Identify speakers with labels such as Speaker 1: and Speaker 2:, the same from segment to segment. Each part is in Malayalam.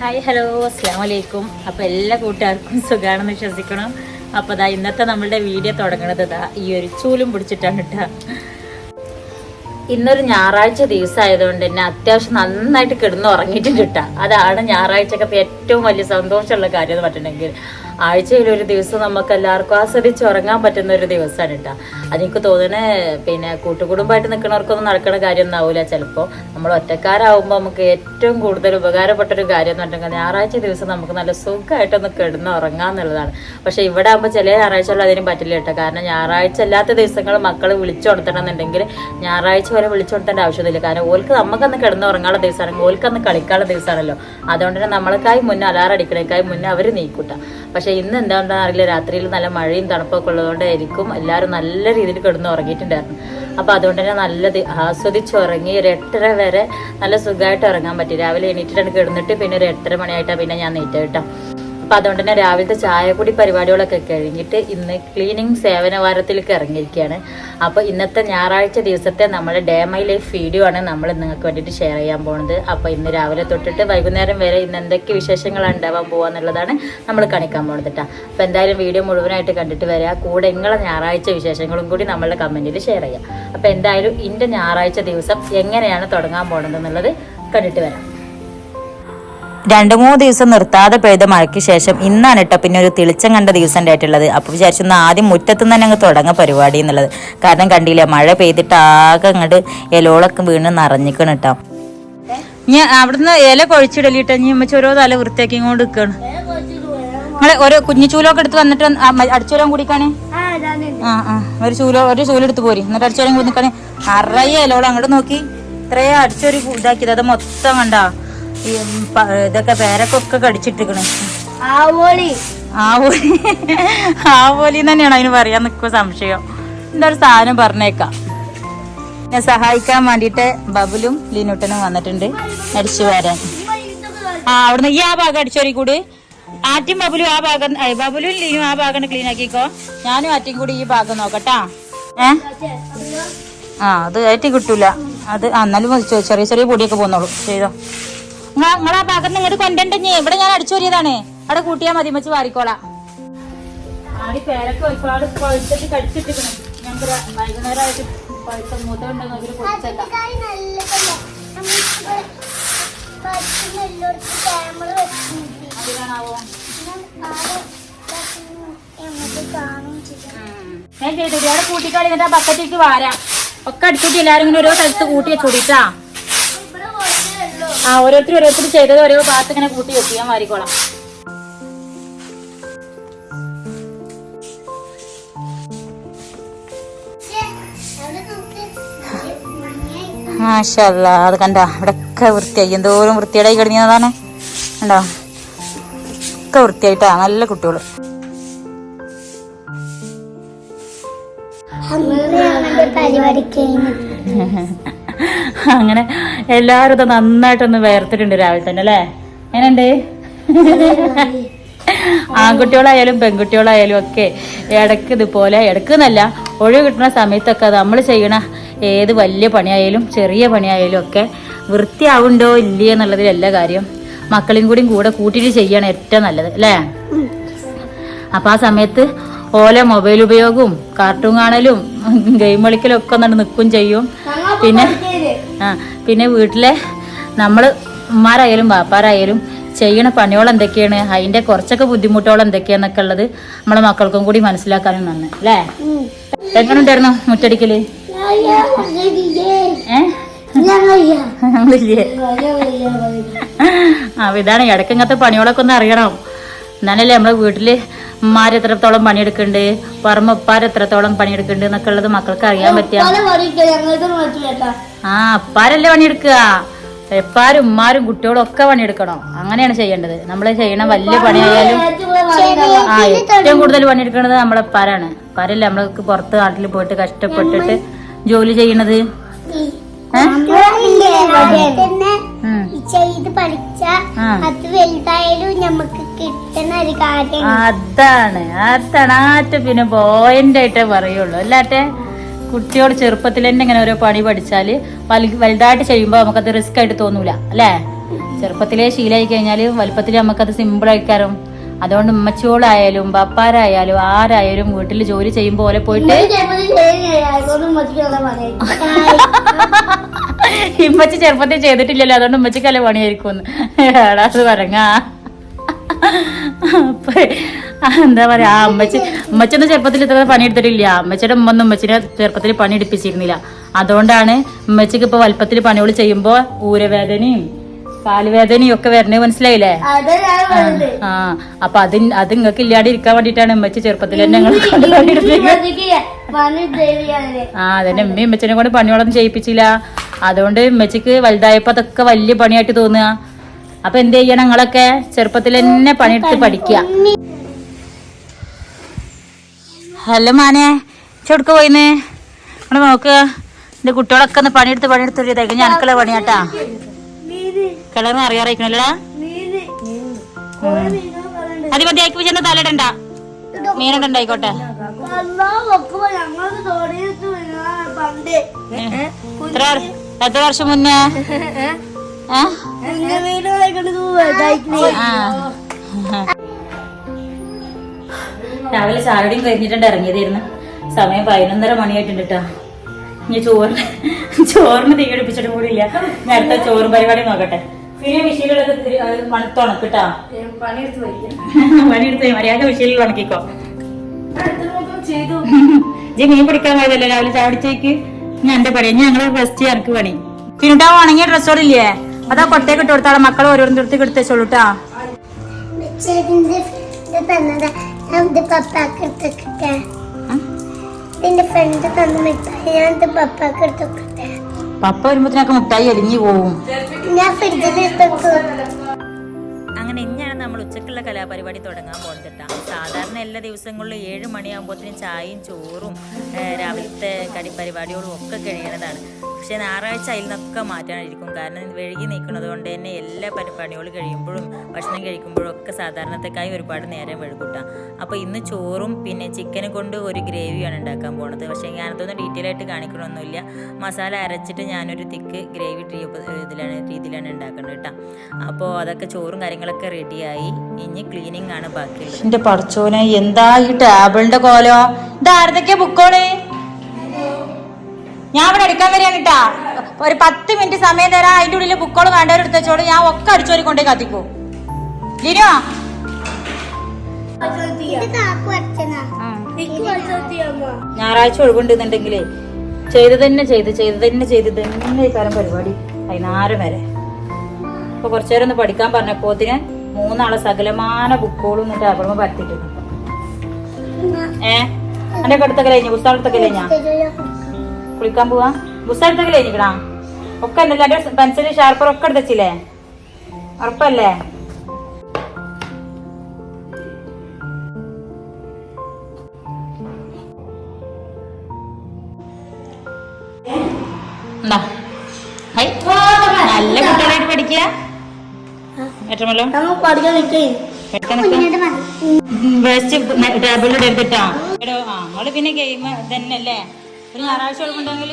Speaker 1: ഹായ് ഹലോ അസ്സാം വലൈക്കും അപ്പോൾ എല്ലാ കൂട്ടുകാർക്കും സുഖമാണെന്ന് വിശ്വസിക്കണം. അപ്പോൾ ഇതാ ഇന്നത്തെ നമ്മളുടെ വീഡിയോ തുടങ്ങണത് ദാ ഈ ഒരു ചൂലും പിടിച്ചിട്ടാണ് കേട്ടോ ഇന്നൊരു ഞായറാഴ്ച ദിവസമായതുകൊണ്ട് തന്നെ അത്യാവശ്യം നന്നായിട്ട് കിടന്ന് ഉറങ്ങിയിട്ടുണ്ട് കേട്ടോ അതാണ് ഞായറാഴ്ചക്കത്തെ ഏറ്റവും വലിയ സന്തോഷമുള്ള കാര്യം എന്ന് പറഞ്ഞിട്ടുണ്ടെങ്കിൽ ആഴ്ചയിൽ ഒരു ദിവസം നമുക്ക് എല്ലാവർക്കും ആസ്വദിച്ച് ഉറങ്ങാൻ പറ്റുന്ന ഒരു ദിവസമാണ് കേട്ടോ. അതെനിക്ക് തോന്നണേ പിന്നെ കൂട്ടുകുടുംബമായിട്ട് നിൽക്കുന്നവർക്കൊന്നും നടക്കുന്ന കാര്യം ഒന്നാവില്ല ചിലപ്പോൾ നമ്മൾ ഒറ്റക്കാരാകുമ്പോൾ നമുക്ക് ഏറ്റവും കൂടുതൽ ഉപകാരപ്പെട്ട ഒരു കാര്യം എന്ന് പറഞ്ഞിട്ടുണ്ടെങ്കിൽ ഞായറാഴ്ച ദിവസം നമുക്ക് നല്ല സുഖമായിട്ടൊന്ന് കിടന്ന് ഉറങ്ങാന്നുള്ളതാണ് പക്ഷേ ഇവിടെ ആകുമ്പോൾ ചില ഞായറാഴ്ചകൾ അതിനും പറ്റില്ല കേട്ടോ. കാരണം ഞായറാഴ്ച അല്ലാത്ത ദിവസങ്ങൾ മക്കൾ വിളിച്ചുണർത്തണം എന്നുണ്ടെങ്കിൽ ഞായറാഴ്ച വരെ വിളിച്ചുണർത്തേണ്ട ആവശ്യമൊന്നുമില്ല. കാരണം ഓൽക്ക് നമുക്കന്ന് കിടന്ന് ഉറങ്ങാനുള്ള ദിവസമാണ് ഓൽക്കന്ന് കളിക്കാനുള്ള ദിവസമാണല്ലോ. അതുകൊണ്ട് തന്നെ നമ്മളെക്കായി മുന്നേ അലാറം അടിക്കണേക്കായി മുന്നേ അവർ നീക്കൂട്ട. പക്ഷേ ഇന്ന് എന്താണെന്ന് അറിയില്ല. രാത്രിയിൽ നല്ല മഴയും തണുപ്പൊക്കെ ഉള്ളതുകൊണ്ടായിരിക്കും എല്ലാവരും നല്ല രീതിയിൽ കിടന്ന് ഉറങ്ങിയിട്ടുണ്ടായിരുന്നു. അപ്പോൾ അതുകൊണ്ട് തന്നെ നല്ലത് ആസ്വദിച്ച് ഉറങ്ങി ഒരു എട്ടര വരെ നല്ല സുഖമായിട്ട് ഉറങ്ങാൻ പറ്റി. രാവിലെ എണീറ്റിട്ടാണ് കിടന്നിട്ട് പിന്നെ ഒരു എട്ടര മണിയായിട്ടാണ് പിന്നെ ഞാൻ നീറ്റ് കേട്ടോ. അപ്പം അതുകൊണ്ട് തന്നെ രാവിലത്തെ ചായപ്പൊടി പരിപാടികളൊക്കെ കഴിഞ്ഞിട്ട് ഇന്ന് ക്ലീനിങ് സേവന വാരത്തിലേക്ക് ഇറങ്ങിയിരിക്കുകയാണ്. അപ്പോൾ ഇന്നത്തെ ഞായറാഴ്ച ദിവസത്തെ നമ്മുടെ ഡേ മൈ ലൈഫ് വീഡിയോ ആണ് നമ്മൾ നിങ്ങൾക്ക് വേണ്ടിയിട്ട് ഷെയർ ചെയ്യാൻ പോകുന്നത് അപ്പോൾ ഇന്ന് രാവിലെ തൊട്ടിട്ട് വൈകുന്നേരം വരെ ഇന്ന് എന്തൊക്കെ വിശേഷങ്ങളാണ് ഉണ്ടാവാൻ പോകാന്നുള്ളതാണ് നമ്മൾ കാണിക്കാൻ പോകുന്നത് കേട്ടോ അപ്പോൾ എന്തായാലും വീഡിയോ മുഴുവനായിട്ട് കണ്ടിട്ട് വരിക കൂടെ നിങ്ങളെ ഞായറാഴ്ച വിശേഷങ്ങളും കൂടി നമ്മളുടെ കമന്റിൽ ഷെയർ ചെയ്യാം. അപ്പോൾ എന്തായാലും ഇന്റെ ഞായറാഴ്ച ദിവസം എങ്ങനെയാണ് തുടങ്ങാൻ പോകുന്നത് എന്നുള്ളത് കണ്ടിട്ട് വരാം.
Speaker 2: രണ്ടു മൂന്ന് ദിവസം നിർത്താതെ പെയ്ത മഴയ്ക്ക് ശേഷം ഇന്നാണ് കേട്ടോ പിന്നെ ഒരു തെളിച്ചം കണ്ട ദിവസം ഉണ്ടായിട്ടുള്ളത്. അപ്പോൾ വിചാരിച്ചു ഒന്ന് ആദ്യം മുറ്റത്തു നിന്ന് തന്നെ അങ്ങ് തുടങ്ങ പരിപാടി എന്നുള്ളത്. കാരണം കണ്ടില്ല മഴ പെയ്തിട്ട് ആകെ അങ്ങോട്ട് ഇലകളൊക്കെ വീണ് നിറഞ്ഞിക്കണം കേട്ടോ
Speaker 1: ഞാൻ അവിടുന്ന് ഇല കൊഴിച്ചിടലിട്ട് ഇനി അമ്മച്ച ഓരോ തല വൃത്തിയാക്കി ഇങ്ങോട്ട് നിൽക്കണം നിങ്ങളെ ഓരോ കുഞ്ഞു ചൂലൊക്കെ എടുത്ത് വന്നിട്ട് അടിച്ചോരം കുടിക്കാണേ? ആ ആ ഒരു ചൂലോ ഒരു ചൂല എടുത്ത് പോരി. എന്നിട്ട് അടിച്ചോരം കൂടി നിൽക്കണേ അറയെ ഇലോളം അങ്ങോട്ട് നോക്കി. ഇത്രയും അടിച്ചൊരു ഇതാക്കിയത്. അത് മൊത്തം കണ്ടാ. ഈ ഇതൊക്കെ പേരക്കൊക്കെ കടിച്ചിട്ടിക്കണേ
Speaker 3: ആവോളി
Speaker 1: ആവോലി. ആവോലി തന്നെയാണ് അതിന് പറയാൻ നിൽക്കുക സംശയം. എന്തൊരു സാധനം പറഞ്ഞേക്കാം. ഞാൻ സഹായിക്കാൻ വേണ്ടിയിട്ട് ബബുലും ലീനുട്ടനും വന്നിട്ടുണ്ട്. അടിച്ചു വരാൻ. ആ അവിടുന്ന് ഈ ആ ഭാഗം അടിച്ചോരി കൂടി ആറ്റും ബബുലും ആ ഭാഗം ബബുലും ലീനും ആ ഭാഗം ക്ലീൻ ആക്കിക്കോ. ഞാനും ആറ്റും കൂടി ഈ ഭാഗം നോക്കട്ടാ. ഏ? ആ അത് ആയിട്ട് കിട്ടൂല. അത് എന്നാലും ചെറിയ ചെറിയ പൊടിയൊക്കെ പോന്നോളൂ. ചെയ്തോ. നിങ്ങൾ ആ ഭാഗത്ത് ഇങ്ങോട്ട് കൊണ്ടുണ്ടെങ്കിൽ ഇവിടെ ഞാൻ അടിച്ചു വരിയതാണ്. അവിടെ കൂട്ടിയാ മതി മച്ച് വാരിക്കോളാം. ഞാൻ ചെയ്തു അവിടെ കൂട്ടിക്കാളി എന്നിട്ട് ആ ബക്കറ്റിലേക്ക് വാരാം. ഒക്കെ അടിച്ചിട്ട് എല്ലാരും ഇങ്ങനെ ഓരോ സ്ഥലത്ത് കൂട്ടി വെച്ചുകൂടിട്ടാ ആ ഓരോരുത്തർ ഓരോരുത്തർ ചെയ്തത് ഓരോ ഭാഗത്ത് ഇങ്ങനെ കൂട്ടി വെച്ച് ഞാൻ വാരിക്കോളാം മാഷല്ല അത് കണ്ട? ഇവിടെയൊക്കെ വൃത്തിയായി. എന്തോരം വൃത്തിയായി കിടന്നതാണ് കണ്ടോ? ഒക്കെ വൃത്തിയായിട്ടാ. നല്ല കുട്ടികൾ.
Speaker 3: പരിപാടിക്ക്
Speaker 1: അങ്ങനെ എല്ലാവരും ഇത് നന്നായിട്ടൊന്ന് വേർത്തിട്ടുണ്ട് രാവിലെ തന്നെ അല്ലേ? എങ്ങനെയുണ്ട്? ആൺകുട്ടികളായാലും പെൺകുട്ടികളായാലും ഒക്കെ ഇടയ്ക്ക് ഇതുപോലെ ഇടയ്ക്ക് എന്നല്ല ഒഴിവ് കിട്ടുന്ന സമയത്തൊക്കെ നമ്മൾ ചെയ്യണ ഏത് വലിയ പണിയായാലും ചെറിയ പണിയായാലും ഒക്കെ വൃത്തിയാവുണ്ടോ ഇല്ലേ എന്നുള്ളതിലല്ല കാര്യം മക്കളെയും കൂടിയും കൂടെ കൂട്ടിയിട്ട് ചെയ്യണം ഏറ്റവും നല്ലത് അല്ലേ? അപ്പൊ ആ സമയത്ത് ഓലെ മൊബൈൽ ഉപയോഗവും കാർട്ടൂൺ കാണലും ഗെയിം കളിക്കലും ഒക്കെ നിൽക്കും ചെയ്യും. പിന്നെ ആ പിന്നെ വീട്ടിലെ നമ്മൾ ഉമ്മാരായാലും ബാപ്പാരായാലും ചെയ്യണ പണികൾ എന്തൊക്കെയാണ്? അതിന്റെ കുറച്ചൊക്കെ ബുദ്ധിമുട്ടുകൾ എന്തൊക്കെയാന്നൊക്കെ ഉള്ളത് നമ്മളെ മക്കൾക്കും കൂടി മനസ്സിലാക്കാനും നന്ന് അല്ലേ? എങ്ങനെ ഉണ്ടായിരുന്നു മുറ്റടിക്കൽ ആ ഇതാണ് ഇടയ്ക്ക് ഇങ്ങനത്തെ പണികളൊക്കെ ഒന്ന് അറിയണം. എന്നാലല്ലേ നമ്മളെ വീട്ടിൽ ഉമ്മാര് എത്രത്തോളം പണിയെടുക്കുന്നുണ്ട് പറമ്പ് ഉപ്പാര് എത്രത്തോളം പണിയെടുക്കുന്നുണ്ട് എന്നൊക്കെ ഉള്ളത് മക്കൾക്ക് അറിയാൻ പറ്റിയ ആ അപ്പാരല്ലേ പണിയെടുക്കുക? എപ്പാരും ഉമ്മാരും കുട്ടികളും ഒക്കെ പണിയെടുക്കണം. അങ്ങനെയാണ് ചെയ്യേണ്ടത്. നമ്മൾ ചെയ്യണ വലിയ പണിയായാലും ആ ഏറ്റവും കൂടുതൽ പണിയെടുക്കുന്നത് നമ്മളെ പാരാണ് പാരല്ലേ നമ്മൾക്ക് പുറത്ത് നാട്ടിൽ പോയിട്ട് കഷ്ടപ്പെട്ടിട്ട് ജോലി ചെയ്യണത്? അതാണ്. അതാണ്. ആറ്റ പിന്നെ പോയിന്റ് ആയിട്ടേ പറയുള്ളൂ. അല്ലാട്ടെ കുട്ടിയോട് ചെറുപ്പത്തിൽ തന്നെ ഇങ്ങനെ ഓരോ പണി പഠിച്ചാൽ വലു- വലുതായിട്ട് ചെയ്യുമ്പോൾ നമുക്കത് റിസ്ക് ആയിട്ട് തോന്നൂല അല്ലേ? ചെറുപ്പത്തിലേ ശീലമായി കഴിഞ്ഞാൽ വലുപ്പത്തിൽ നമുക്കത് സിമ്പിൾ ആയിക്കാരും. അതുകൊണ്ട് ഉമ്മച്ചോളായാലും പപ്പാരായാലും ആരായാലും വീട്ടിൽ ജോലി ചെയ്യും പോലെ പോയിട്ട് ഇമ്മച്ചി ചെറുപ്പത്തിൽ ചെയ്തിട്ടില്ലല്ലോ അതുകൊണ്ട് ഉമ്മച്ചിക്കല്ല പണിയായിരിക്കും അത് പറഞ്ഞാ. എന്താ പറയാ? ആ അമ്മച്ചി അമ്മച്ചൊന്നും ചെറുപ്പത്തിൽ ഇത്ര പണിയെടുത്തിട്ടില്ല. അമ്മച്ചിയുടെ ഉമ്മ ഒന്നും ഉമ്മച്ചിനെ ചെറുപ്പത്തിൽ പണി എടുപ്പിച്ചിരുന്നില്ല അതുകൊണ്ടാണ് ഉമ്മച്ചിക്ക് ഇപ്പൊ വലുപ്പത്തിൽ പണികൾ ചെയ്യുമ്പോ ഊരവേദനയും കാലുവേദനയും ഒക്കെ വരണേ മനസ്സിലായില്ലേ? ആ അപ്പൊ അത് അത് നിങ്ങൾക്ക് ഇല്ലാതെ ഇരിക്കാൻ വേണ്ടിട്ടാണ് ഉമ്മച്ചി ചെറുപ്പത്തിൽ തന്നെ ഞങ്ങൾ കൊണ്ട് ആ അതന്നെ ഉമ്മയും ഉമ്മച്ചിനെ കൊണ്ട് പണികളൊന്നും ചെയ്യിപ്പിച്ചില്ല. അതുകൊണ്ട് ഉമ്മച്ചിക്ക് വലുതായപ്പോ അതൊക്കെ വലിയ പണിയായിട്ട് തോന്നുക. അപ്പൊ എന്ത് ചെയ്യണം ഞങ്ങളൊക്കെ? ചെറുപ്പത്തിൽ തന്നെ പണിയെടുത്ത് പഠിക്കുക. ഹലോ മാനെ ചോടുക്ക പോയിന്ന്? നമ്മൾ നോക്ക്. എന്റെ കുട്ടികളൊക്കെ ഒന്ന് പണിയെടുത്ത് പണിയെടുത്ത് ഒരു തികഞ്ഞ അനക്കുള്ള പണിയാട്ടാ? കളർ അറിയാറായിക്കണല്ലടാ അത് മതി ആക്കി വെച്ചെന്ന് തലയിടണ്ട. മീനുണ്ടായിക്കോട്ടെ. എത്ര വർഷം മുന്നേ? ആ. രാവിലെ ചായടിയും കഴിഞ്ഞിട്ടുണ്ട് ഇറങ്ങിയതായിരുന്നു. സമയം പതിനൊന്നര മണിയായിട്ടുണ്ട് കേട്ടോ ഇനി ചോറിന് ചോറിന് തീ പിടിപ്പിച്ചിട്ട് കൂടി ഇല്ല. നേരത്തെ ചോറ് പരിപാടി നോക്കട്ടെ. പിന്നെ വിഷയങ്ങളൊക്കെ മണത്തുണക്കിട്ടാ പണിയെടുത്ത് പോയി. മര്യാദ വിഷയിൽ ഉണക്കിക്കോ. ജി മീൻ പിടിക്കാൻ പോയതല്ലേ? രാവിലെ ചാടിച്ചേക്ക് ഞാൻ എന്റെ പണി. ഞാൻ ഞങ്ങളെ ഫസ്റ്റ് എനിക്ക് പണി. പിന്നെ ഉണങ്ങിയ ഡ്രസ്സോടില്ലേ അതാ കൊട്ടയൊക്കെ ഇട്ട് കൊടുത്താളെ മക്കൾ ഓരോരുത്തർക്ക് അടുത്ത് എടുത്തേച്ചോളൂട്ടാ
Speaker 3: പപ്പാക്ക് എടുത്തിട്ടെ ഇതിന്റെ ഫ്രണ്ട് തന്ന മിഠായി ഞാൻ ഇത് പപ്പാക്ക് എടുത്തിട്ടെ
Speaker 1: പപ്പ വരുമ്പോഴത്തേനൊക്കെ മുട്ടായി അരിഞ്ഞു പോവും.
Speaker 3: ഞാൻ ഫ്രിഡ്ജിൽ എടുത്തു
Speaker 2: അങ്ങനെ ഇനിയാണ് നമ്മൾ ഉച്ചക്കുള്ള കലാപരിപാടി തുടങ്ങാൻ പോകുന്നത് സാധാരണ എല്ലാ ദിവസങ്ങളിലും ഏഴ് മണിയാകുമ്പോഴത്തേനും ചായയും ചോറും രാവിലത്തെ കടിപരിപാടികളും ഒക്കെ കഴിയണതാണ്. പക്ഷേ ഞായറാഴ്ച അതിൽ നിന്നൊക്കെ മാറ്റാനായിരിക്കും. കാരണം വഴുകി നിൽക്കുന്നത് കൊണ്ട് തന്നെ എല്ലാ പരിപാടികളും കഴിയുമ്പോഴും ഭക്ഷണം കഴിക്കുമ്പോഴും ഒക്കെ സാധാരണത്തെക്കായി ഒരുപാട് നേരം വഴുകൂട്ടാം. അപ്പോൾ ഇന്ന് ചോറും പിന്നെ ചിക്കനെ കൊണ്ട് ഒരു ഗ്രേവിയാണ് ഉണ്ടാക്കാൻ പോണത്. പക്ഷേ ഞാനതൊന്നും ഡീറ്റെയിൽ ആയിട്ട് കാണിക്കണമൊന്നുമില്ല. മസാല അരച്ചിട്ട് ഞാനൊരു തിക്ക് ഗ്രേവി ഇതിലാണ് രീതിയിലാണ് ഉണ്ടാക്കുന്നത് കേട്ടോ. അപ്പോൾ അതൊക്കെ ചോറും കാര്യങ്ങളൊക്കെ റെഡിയായി ഇനി ക്ലീനിങ് ആണ് ബാക്കിയുള്ളത്.
Speaker 1: എന്റെ പടച്ചോനെ എന്താ ഈ ടേബിളിന്റെ കോലോ? ഇത് ആരതൊക്കെ ബുക്കോൾ ഞാൻ ഇവിടെ എടുക്കാൻ വരികയാണ് കേട്ടാ ഒരു പത്ത് മിനിറ്റ് സമയം തരാം അതിന്റെ ഉള്ളിൽ ബുക്കോൾ വേണ്ടവർ എടുത്തോളൂ ഞാൻ ഒക്കെ അടിച്ചോരി കൊണ്ടേ കത്തിക്കൂ. ലിനോ? ഞായറാഴ്ച ഒഴിവുണ്ടെന്നുണ്ടെങ്കിൽ ചെയ്ത് തന്നെ ചെയ്ത് ചെയ്ത് തന്നെ ചെയ്ത് തന്നെ കാലം പരിപാടി വൈകുന്നേരം വരെ. ഇപ്പൊ കുറച്ചു നേരം ഒന്ന് പഠിക്കാൻ പറഞ്ഞപ്പോത്തിന് മൂന്നാളെ സകലമാന ബുക്കുകളും എന്നിട്ട് അവിടെ പരത്തിട്ടുണ്ട് ഏ? എന്റെ അടുത്തൊക്കെ കഴിഞ്ഞു? പുസ്തകം അടുത്തൊക്കെ കഴിഞ്ഞാ? കുളിക്കാൻ പോവാ. എടുത്തൊക്കെ കഴിഞ്ഞിക്കണാ ഒക്കെ ഉണ്ടല്ലോ. എന്റെ പെൻസിൽ ഷാർപ്പർ ഒക്കെ എടുത്തച്ചില്ലേ? ഉറപ്പല്ലേ? നല്ല കുട്ടികളായിട്ട് പഠിക്കുക ഏറ്റമല്ലോ ടേബിളിൽ എടുത്തിട്ടാ നമ്മൾ പിന്നെ ഗെയിം തന്നെ അല്ലേ ഒരു ഞായറാഴ്ച ഒഴിവുണ്ടെങ്കിൽ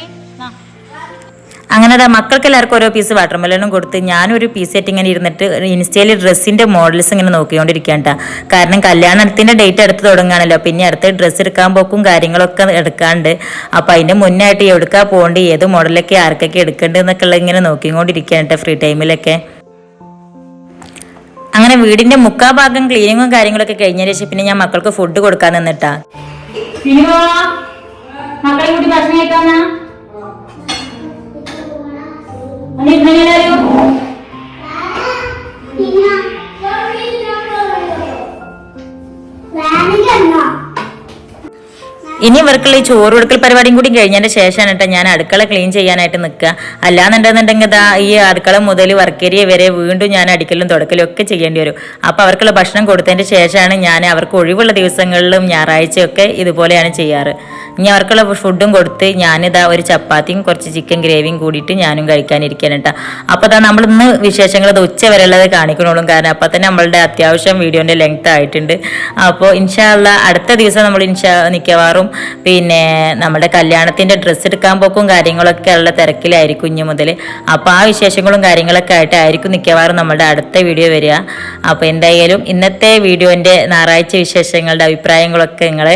Speaker 2: അങ്ങനെ മക്കൾക്ക് എല്ലാവർക്കും ഓരോ പീസ് വാട്ടർ മെലനും കൊടുത്ത് ഞാനൊരു പീസ് ആയിട്ട് ഇങ്ങനെ ഇരുന്നിട്ട് ഇൻസ്റ്റയിൽ ഡ്രസ്സിന്റെ മോഡൽസ് ഇങ്ങനെ നോക്കിക്കൊണ്ടിരിക്കുകയാണ് ട്ടാ. കാരണം കല്യാണത്തിന്റെ ഡേറ്റ് അടുത്ത് തുടങ്ങുകയാണല്ലോ പിന്നെ അടുത്ത് ഡ്രസ്സ് എടുക്കാൻ പോക്കും കാര്യങ്ങളൊക്കെ എടുക്കാണ്ട്. അപ്പൊ അതിന്റെ മുന്നായിട്ട് എവിടുക്കാ പോകേണ്ടി ഏത് മോഡലൊക്കെ ആർക്കൊക്കെ എടുക്കേണ്ടത് എന്നൊക്കെ ഉള്ളത് ഇങ്ങനെ നോക്കിക്കൊണ്ടിരിക്കുകയാണ് ട്ടാ ഫ്രീ ടൈമിലൊക്കെ അങ്ങനെ വീടിന്റെ മുക്കാ ഭാഗം ക്ലീനിങ്ങും കാര്യങ്ങളൊക്കെ കഴിഞ്ഞതിന് ശേഷം പിന്നെ ഞാൻ മക്കൾക്ക് ഫുഡ് കൊടുക്കാൻ നിന്നിട്ടാ.
Speaker 1: മക്കളെ കൂട്ടി ഭക്ഷണം കഴിക്കാന്ന എല്ലാരും
Speaker 3: വേണമെങ്കിൽ
Speaker 2: ഇനി ഇവർക്കുള്ള ഈ ചോറ് കൊടുക്കൽ പരിപാടിയും കൂടി കഴിഞ്ഞതിന്റെ ശേഷമാണ് കേട്ടോ ഞാൻ അടുക്കള ക്ലീൻ ചെയ്യാനായിട്ട് നിൽക്കുക. അല്ലാന്നുണ്ടെന്നുണ്ടെങ്കിൽ ഇതാ ഈ അടുക്കള മുതൽ വർക്കേരിയ വരെ വീണ്ടും ഞാൻ അടിക്കലും തുടക്കലും ഒക്കെ ചെയ്യേണ്ടി വരും. അപ്പോൾ അവർക്കുള്ള ഭക്ഷണം കൊടുത്തതിന് ശേഷമാണ് ഞാൻ അവർക്ക് ഒഴിവുള്ള ദിവസങ്ങളിലും ഞായറാഴ്ചയൊക്കെ ഇതുപോലെയാണ് ചെയ്യാറ്. ഇനി അവർക്കുള്ള ഫുഡും കൊടുത്ത് ഞാനിതാ ഒരു ചപ്പാത്തിയും കുറച്ച് ചിക്കൻ ഗ്രേവിയും കൂടിയിട്ട് ഞാനും കഴിക്കാനിരിക്കാൻ കേട്ടോ. അപ്പോൾ അതാ നമ്മൾ ഇന്ന് വിശേഷങ്ങൾ ഇത് ഉച്ച വരെയുള്ളത് കാണിക്കണോളും. കാരണം അപ്പോൾ തന്നെ നമ്മളുടെ അത്യാവശ്യം വീഡിയോന്റെ ലെങ്ത് ആയിട്ടുണ്ട്. അപ്പോൾ ഇൻഷാല്ല അടുത്ത ദിവസം നമ്മൾ ഇൻഷാ മിക്കവാറും
Speaker 1: പിന്നെ നമ്മുടെ കല്യാണത്തിന്റെ ഡ്രസ്സ് എടുക്കാൻ പോക്കും കാര്യങ്ങളൊക്കെ ഉള്ള തിരക്കിലായിരിക്കും കുഞ്ഞു മുതൽ അപ്പോൾ ആ വിശേഷങ്ങളും കാര്യങ്ങളൊക്കെ ആയിട്ടായിരിക്കും മിക്കവാറും നമ്മുടെ അടുത്ത വീഡിയോ വരിക. അപ്പോൾ എന്തായാലും ഇന്നത്തെ വീഡിയോന്റെ ഞായറാഴ്ച വിശേഷങ്ങളുടെ അഭിപ്രായങ്ങളൊക്കെ നിങ്ങൾ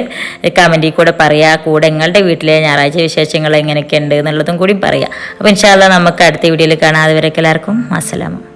Speaker 1: കമന്റിൽ കൂടെ പറയുക കൂടെ നിങ്ങളുടെ വീട്ടിലെ ഞായറാഴ്ച വിശേഷങ്ങൾ എങ്ങനെയൊക്കെ ഉണ്ട് എന്നുള്ളതും കൂടി പറയുക അപ്പോൾ ഇൻഷാല്ല നമുക്ക് അടുത്ത വീഡിയോയിൽ കാണാം. അതുവരെയൊക്കെ എല്ലാവർക്കും അസ്സലാമു